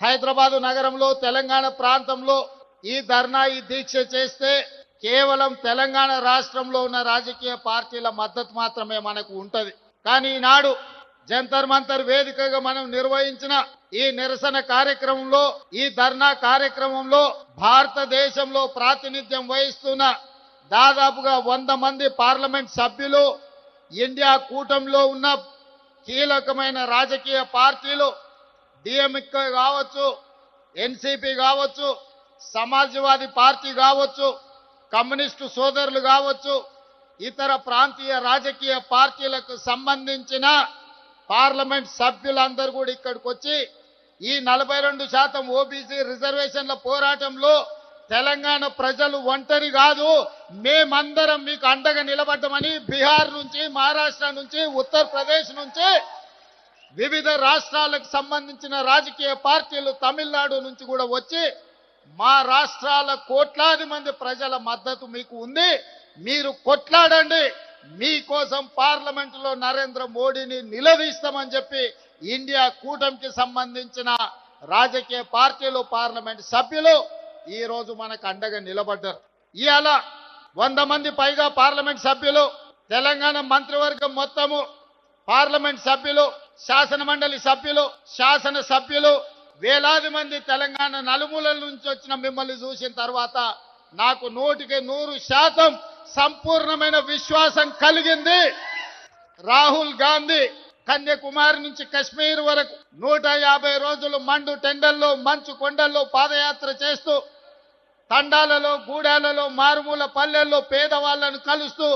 హైదరాబాదు నగరంలో తెలంగాణ ప్రాంతంలో ఈ ధర్నా ఈ దీక్ష చేస్తే కేవలం తెలంగాణ రాష్ట్రంలో ఉన్న రాజకీయ పార్టీల మద్దతు మాత్రమే మనకు ఉంటది. కానీ ఈనాడు జంతర్ మంతర్ వేదికగా మనం నిర్వహించిన ఈ నిరసన కార్యక్రమంలో ఈ ధర్నా కార్యక్రమంలో భారతదేశంలో ప్రాతినిధ్యం వహిస్తున్న దాదాపుగా వంద మంది పార్లమెంట్ సభ్యులు ఇండియా కూటమిలో ఉన్న కీలకమైన రాజకీయ పార్టీలు డిఎంకే కావచ్చు ఎన్సిపి కావచ్చు సమాజ్వాదీ పార్టీ కావచ్చు కమ్యూనిస్టు సోదరులు కావచ్చు ఇతర ప్రాంతీయ రాజకీయ పార్టీలకు సంబంధించిన పార్లమెంట్ సభ్యులందరూ కూడా ఇక్కడికి వచ్చి ఈ నలభై రెండు శాతం ఓబీసీ రిజర్వేషన్ల పోరాటంలో తెలంగాణ ప్రజలు ఒంటరి కాదు. మేమందరం మీకు అండగా నిలబడ్డమని బీహార్ నుంచి మహారాష్ట్ర నుంచి ఉత్తరప్రదేశ్ నుంచి వివిధ రాష్ట్రాలకు సంబంధించిన రాజకీయ పార్టీలు తమిళనాడు నుంచి కూడా వచ్చి మా రాష్ట్రాల కోట్లాది మంది ప్రజల మద్దతు మీకు ఉంది. మీరు కొట్లాడండి. మీకోసం పార్లమెంటులో నరేంద్ర మోడీని నిలదీస్తామని చెప్పి ఇండియా కూటమికి సంబంధించిన రాజకీయ పార్టీలు పార్లమెంట్ సభ్యులు ఈ రోజు మనకు అండగా నిలబడ్డారు. ఇవాళ వంద మంది పైగా పార్లమెంట్ సభ్యులు తెలంగాణ మంత్రివర్గం మొత్తము పార్లమెంట్ సభ్యులు శాసన మండలి సభ్యులు శాసన సభ్యులు వేలాది మంది తెలంగాణ నలుమూలల నుంచి వచ్చిన మిమ్మల్ని చూసిన తర్వాత నాకు నూటికి నూరు శాతం సంపూర్ణమైన విశ్వాసం కలిగింది. రాహుల్ గాంధీ కన్యాకుమారి నుంచి కశ్మీర్ వరకు నూట యాభై రోజులు మండు టెండల్లో మంచు కొండల్లో పాదయాత్ర చేస్తూ తండాలలో గూడాలలో మారుమూల పల్లెల్లో పేదవాళ్ళను కలుస్తూ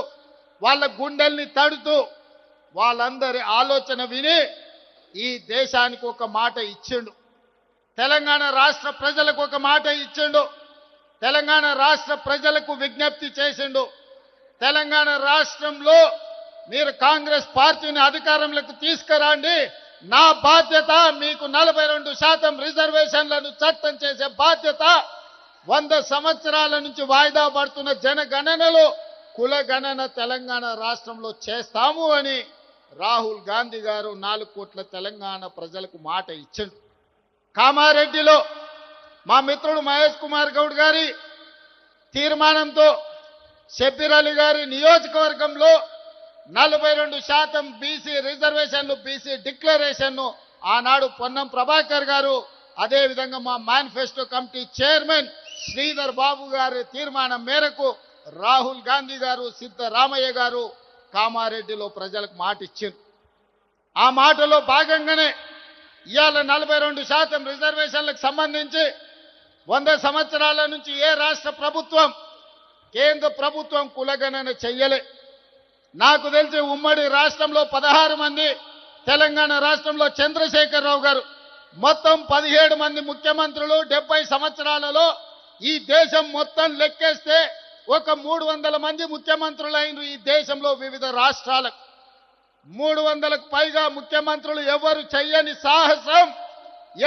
వాళ్ళ గుండెల్ని తడుతూ వాళ్ళందరి ఆలోచన విని ఈ దేశానికి ఒక మాట ఇచ్చిండు. తెలంగాణ రాష్ట్ర ప్రజలకు ఒక మాట ఇచ్చిండు. తెలంగాణ రాష్ట్ర ప్రజలకు విజ్ఞప్తి చేసిండు. తెలంగాణ రాష్ట్రంలో మీరు కాంగ్రెస్ పార్టీని అధికారంలోకి తీసుకురండి. నా బాధ్యత మీకు నలభై రెండు శాతం రిజర్వేషన్లను చట్టం చేసే బాధ్యత. వంద సంవత్సరాల నుంచి వాయిదా పడుతున్న జనగణనలో కులగణన తెలంగాణ రాష్ట్రంలో చేస్తాము అని రాహుల్ గాంధీ గారు నాలుగు కోట్ల తెలంగాణ ప్రజలకు మాట ఇచ్చారు. కామారెడ్డిలో మా మిత్రుడు మహేష్ కుమార్ గౌడ్ గారి తీర్మానంతో షబ్బీర్ అలీ గారి నియోజకవర్గంలో నలభై రెండు శాతం బీసీ రిజర్వేషన్లు బీసీ డిక్లరేషన్ను ఆనాడు పొన్నం ప్రభాకర్ గారు అదేవిధంగా మా manifesto committee chairman Sridhar Babu గారి తీర్మానం మేరకు రాహుల్ గాంధీ గారు సిద్ధరామయ్య గారు కామారెడ్డిలో ప్రజలకు మాట ఇచ్చారు ఆ మాటలో భాగంగానే ఇవాళ నలభై రెండు శాతం రిజర్వేషన్లకు సంబంధించి వంద సంవత్సరాల నుంచి ఏ రాష్ట్ర ప్రభుత్వం కేంద్ర ప్రభుత్వం కులగణన చెయ్యలే. నాకు తెలిసి ఉమ్మడి రాష్ట్రంలో పదహారు మంది తెలంగాణ రాష్ట్రంలో చంద్రశేఖరరావు గారు. మొత్తం పదిహేడు మంది ముఖ్యమంత్రులు డెబ్బై సంవత్సరాలలో ఈ దేశం మొత్తం లెక్కేస్తే ఒక మూడు వందల మంది ముఖ్యమంత్రులైన ఈ దేశంలో వివిధ రాష్ట్రాలకు. మూడు వందలకు పైగా ముఖ్యమంత్రులు ఎవరు చెయ్యని సాహసం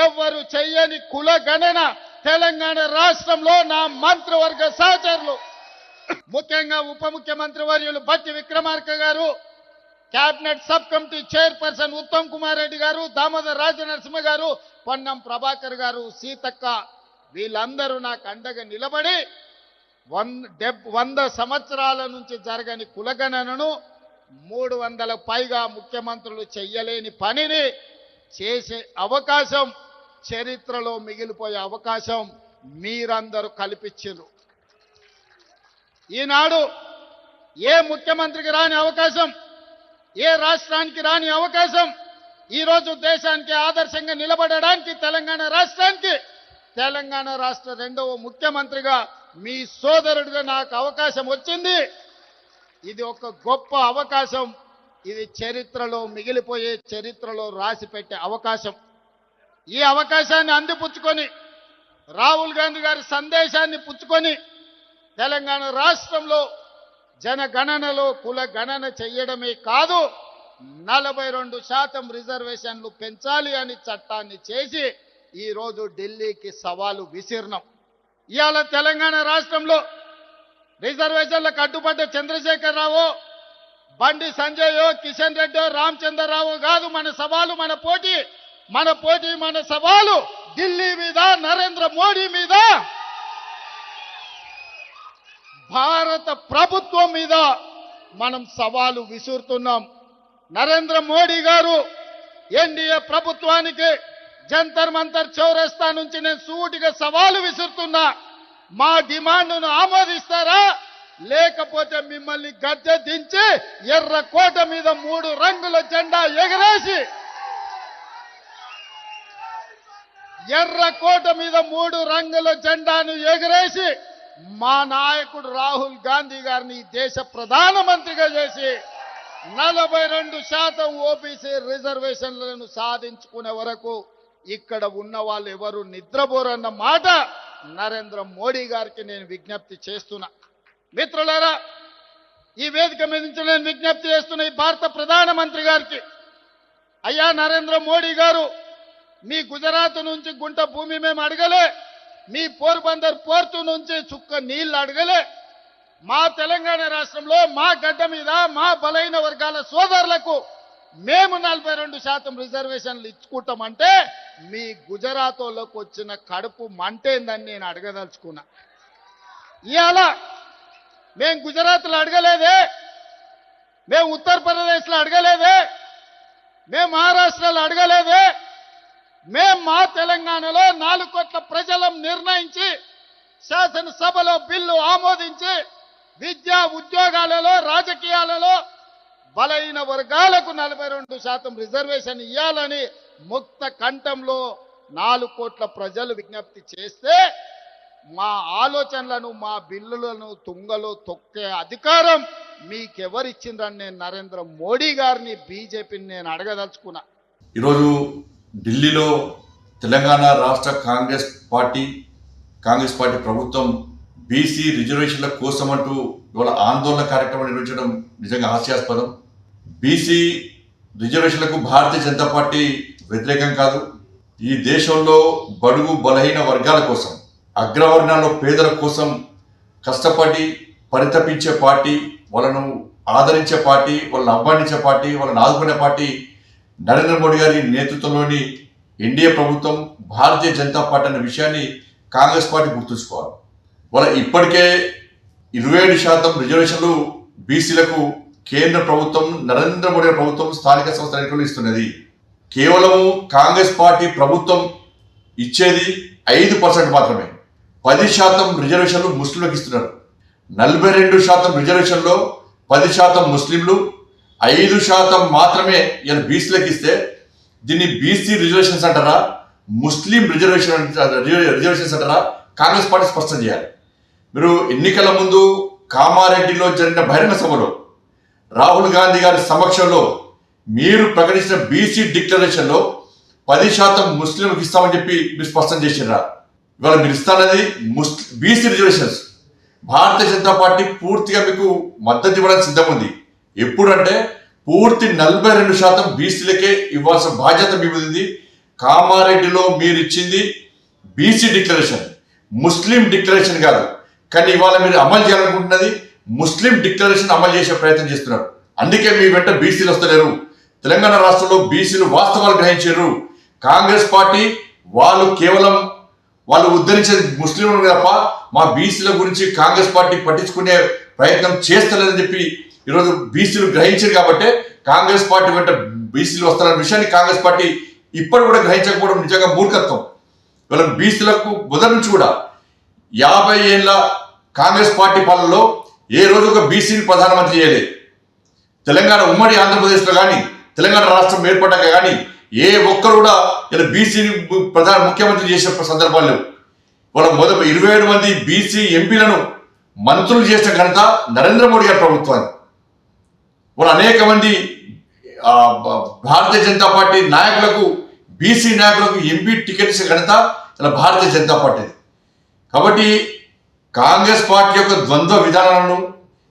ఎవరు చెయ్యని కుల గణన తెలంగాణ రాష్ట్రంలో నా మంత్రివర్గ సహచరులు. ముఖ్యంగా ఉప ముఖ్యమంత్రి వర్యులు బట్టి విక్రమార్క గారు cabinet sub committee chairperson Uttam Kumar Reddy గారు దామోదర్ రాజనరసింహ గారు పొన్నం ప్రభాకర్ గారు సీతక్క వీళ్ళందరూ నాకు అండగా నిలబడి వంద డెబ్ వంద సంవత్సరాల నుంచి జరగని కులగణనను మూడు వందల పైగా ముఖ్యమంత్రులు చెయ్యలేని పనిని చేసే అవకాశం చరిత్రలో మిగిలిపోయే అవకాశం మీరందరూ కల్పించారు ఈనాడు ఏ ముఖ్యమంత్రికి రాని అవకాశం ఏ రాష్ట్రానికి రాని అవకాశం ఈరోజు దేశానికి ఆదర్శంగా నిలబడడానికి తెలంగాణ రాష్ట్రానికి తెలంగాణ రాష్ట్ర రెండవ ముఖ్యమంత్రిగా మీ సోదరుడిగా నాకు అవకాశం వచ్చింది. ఇది ఒక గొప్ప అవకాశం. ఇది చరిత్రలో మిగిలిపోయే చరిత్రలో రాసి పెట్టే అవకాశం. ఈ అవకాశాన్ని అందిపుచ్చుకొని రాహుల్ గాంధీ గారి సందేశాన్ని పుచ్చుకొని తెలంగాణ రాష్ట్రంలో జనగణనలో కుల గణన చెయ్యడమే కాదు నలభై రెండు శాతం రిజర్వేషన్లు పెంచాలి అని చట్టాన్ని చేసి ఈరోజు ఢిల్లీకి సవాలు విసిరినాం. ఇవాళ తెలంగాణ రాష్ట్రంలో రిజర్వేషన్లకు అడ్డుపడ్డ చంద్రశేఖరరావు బండి సంజయో కిషన్ రెడ్డి రామచంద్రరావు కాదు మన సవాలు మన పోటీ మన పోటీ మన సవాలు ఢిల్లీ మీద నరేంద్ర మోడీ మీద. భారత ప్రభుత్వం మీద మనం సవాలు విసురుతున్నాం. నరేంద్ర మోడీ గారు ఎన్డీఏ ప్రభుత్వానికి జంతర్ మంతర్ చౌరస్తా నుంచి నేను సూటిగా సవాలు విసురుతున్నా. మా డిమాండ్ను ఆమోదిస్తారా? లేకపోతే మిమ్మల్ని గద్దె దించి ఎర్ర కోట మీద మూడు రంగుల జెండా ఎగరేసి ఎర్ర కోట మీద మూడు రంగుల జెండాను ఎగరేసి మా నాయకుడు రాహుల్ గాంధీ గారిని దేశ ప్రధానమంత్రిగా చేసి నలభై రెండు శాతం ఓబీసీ రిజర్వేషన్లను సాధించుకునే వరకు ఇక్కడ ఉన్న వాళ్ళు ఎవరు నిద్రపోరన్న మాట నరేంద్ర మోడీ గారికి నేను విజ్ఞప్తి చేస్తున్నా. మిత్రులారా ఈ వేదిక మీద నుంచి నేను విజ్ఞప్తి చేస్తున్న ఈ భారత ప్రధానమంత్రి గారికి అయ్యా నరేంద్ర మోడీ గారు మీ గుజరాత్ నుంచి గుంట భూమి మేము అడగలే మీ పోర్బందర్ పోర్టు నుంచి చుక్క నీళ్ళు అడగలే మా తెలంగాణ రాష్ట్రంలో మా గడ్డ మీద మా బలైన వర్గాల సోదరులకు మేము నలభై రెండు శాతం రిజర్వేషన్లు ఇచ్చుకుంటామంటే మీ గుజరాతోలోకి వచ్చిన కడుపు మంటేందని నేను అడగదలుచుకున్నా. ఇవాళ మేము గుజరాత్లో అడగలేదే మేము ఉత్తరప్రదేశ్లో అడగలేదే మేము మహారాష్ట్రలో అడగలేదే మేం మా తెలంగాణలో నాలుగు కోట్ల ప్రజలం నిర్ణయించి శాసనసభలో బిల్లు ఆమోదించి విద్యా ఉద్యోగాలలో రాజకీయాలలో బలైన వర్గాలకు నలభై రెండు శాతం రిజర్వేషన్ ఇవ్వాలని ముక్త కంఠంలో నాలుగు కోట్ల ప్రజలు విజ్ఞప్తి చేస్తే మా ఆలోచనలను మా బిల్లులను తుంగలో తొక్కే అధికారం మీకెవరిచ్చిందని నేను నరేంద్ర మోడీ గారిని బీజేపీని నేను అడగదలుచుకున్నా. ఈరోజు ఢిల్లీలో తెలంగాణ రాష్ట్ర కాంగ్రెస్ పార్టీ కాంగ్రెస్ పార్టీ ప్రభుత్వం బీసీ రిజర్వేషన్ల కోసం అంటూ ఇవాళ ఆందోళన కార్యక్రమం నిర్వహించడం నిజంగా హాస్యాస్పదం. బీసీ రిజర్వేషన్లకు భారతీయ జనతా పార్టీ వ్యతిరేకం కాదు. ఈ దేశంలో బడుగు బలహీన వర్గాల కోసం అగ్రవర్ణాల్లో పేదల కోసం కష్టపడి పరితపించే పార్టీ వాళ్ళను ఆదరించే పార్టీ వాళ్ళని అవ్వాడించే పార్టీ వాళ్ళని ఆదుకునే పార్టీ నరేంద్ర మోడీ గారి నేతృత్వంలోని ఎన్డీఏ ప్రభుత్వం భారతీయ జనతా పార్టీ అనే విషయాన్ని కాంగ్రెస్ పార్టీ గుర్తుంచుకోవాలి. వాళ్ళ ఇప్పటికే ఇరవై ఏడు శాతం రిజర్వేషన్లు బీసీలకు కేంద్ర ప్రభుత్వం నరేంద్ర మోడీ ప్రభుత్వం స్థానిక సంస్థల ఎన్నికలు ఇస్తున్నది. కేవలము కాంగ్రెస్ పార్టీ ప్రభుత్వం ఇచ్చేది ఐదు పర్సెంట్ మాత్రమే. పది శాతం రిజర్వేషన్లు ముస్లింలకు ఇస్తున్నారు. నలభై రెండు శాతం రిజర్వేషన్లో పది శాతం ముస్లింలు ఐదు శాతం మాత్రమే ఇలా బీసీలకు ఇస్తే దీన్ని బీసీ రిజర్వేషన్స్ అంటారా ముస్లిం రిజర్వేషన్ రిజర్వేషన్స్ అంటారా కాంగ్రెస్ పార్టీ స్పష్టం చేయాలి. మీరు ఎన్నికల ముందు కామారెడ్డిలో జరిగిన బహిరంగ సభలో రాహుల్ గాంధీ గారి సమక్షంలో మీరు ప్రకటించిన బీసీ డిక్లరేషన్లో పది శాతం ముస్లింలకు ఇస్తామని చెప్పి మీరు స్పష్టం చేసినారా ఇవాళ మీరు ఇస్తానది Muslim BC reservations. Bharatiya Janata party పూర్తిగా మీకు మద్దతు ఇవ్వడానికి సిద్ధం ఉంది ఎప్పుడంటే పూర్తి నలభై రెండు శాతం బీసీలకే ఇవ్వాల్సిన బాధ్యత మీ మీద ఉంది. కామారెడ్డిలో మీరు ఇచ్చింది బీసీ డిక్లరేషన్. ముస్లిం డిక్లరేషన్ కాదు. కానీ ఇవాళ మీరు అమలు చేయాలనుకుంటున్నది ముస్లిం డిక్లరేషన్ అమలు చేసే ప్రయత్నం చేస్తున్నారు. అందుకే మీ వెంట బీసీలు వస్తలేరు. తెలంగాణ రాష్ట్రంలో బీసీలు వాస్తవాలు గ్రహించారు. కాంగ్రెస్ పార్టీ వాళ్ళు కేవలం వాళ్ళు ఉద్ధరించేది ముస్లింలు తప్ప మా బీసీల గురించి కాంగ్రెస్ పార్టీ పట్టించుకునే ప్రయత్నం చేస్తలేదని చెప్పి ఈరోజు బీసీలు గ్రహించారు కాబట్టి కాంగ్రెస్ పార్టీ వెంట బీసీలు వస్తారన్న విషయాన్ని కాంగ్రెస్ పార్టీ ఇప్పటి కూడా గ్రహించకపోవడం నిజంగా మూర్ఖత్వం. ఇవాళ బీసీలకు మొదటి నుంచి కూడా యాభై ఏళ్ళ కాంగ్రెస్ పార్టీ పాలనలో ఏ రోజు ఒక బీసీని ప్రధానమంత్రి చేయలేదు తెలంగాణ ఉమ్మడి ఆంధ్రప్రదేశ్లో కానీ తెలంగాణ రాష్ట్రం ఏర్పడ్డాక కానీ ఏ ఒక్కరు కూడా ఇలా బీసీని ప్రధాన ముఖ్యమంత్రి చేసే సందర్భాలు లేవు. వాళ్ళ మొదటి ఇరవై ఏడు మంది బీసీ ఎంపీలను మంత్రులు చేసిన ఘనత నరేంద్ర మోడీ గారి ప్రభుత్వాన్ని. వాళ్ళు అనేక మంది భారతీయ జనతా పార్టీ నాయకులకు బీసీ నాయకులకు ఎంపీ టికెట్ ఘనత ఇలా భారతీయ జనతా పార్టీ కాబట్టి కాంగ్రెస్ పార్టీ యొక్క ద్వంద్వ విధానాలను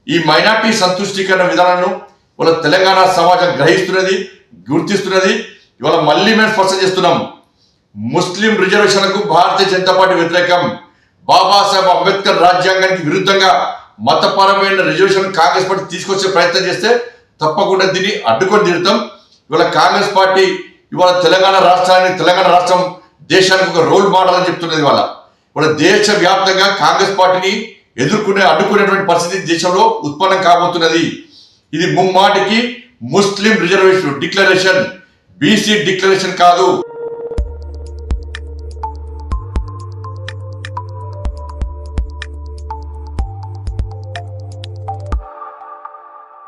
ఈ మైనార్టీ సంతుష్టీకరణ విధానాలను ఇవాళ తెలంగాణ సమాజం గ్రహిస్తున్నది గుర్తిస్తున్నది. ఇవాళ మళ్ళీ మేము స్పష్టం చేస్తున్నాం. ముస్లిం రిజర్వేషన్లకు భారతీయ జనతా పార్టీ వ్యతిరేకం. బాబాసాహెబ్ అంబేద్కర్ రాజ్యాంగానికి విరుద్ధంగా మతపరమైన రిజర్వేషన్ కాంగ్రెస్ పార్టీ తీసుకొచ్చే ప్రయత్నం చేస్తే తప్పకుండా దీన్ని అడ్డుకొని తీరుతాం. ఇవాళ కాంగ్రెస్ పార్టీ ఇవాళ తెలంగాణ రాష్ట్రాన్ని తెలంగాణ రాష్ట్రం దేశానికి ఒక రోల్ మోడల్ అని చెప్తున్నది వాళ్ళ మన దేశ వ్యాప్తంగా కాంగ్రెస్ పార్టీని ఎదుర్కొనే అడ్డుకునేటువంటి పరిస్థితి దేశంలో ఉత్పన్నం కాబోతున్నది. ఇది ముమ్మాటికి Muslim reservation declaration BC declaration కాదు.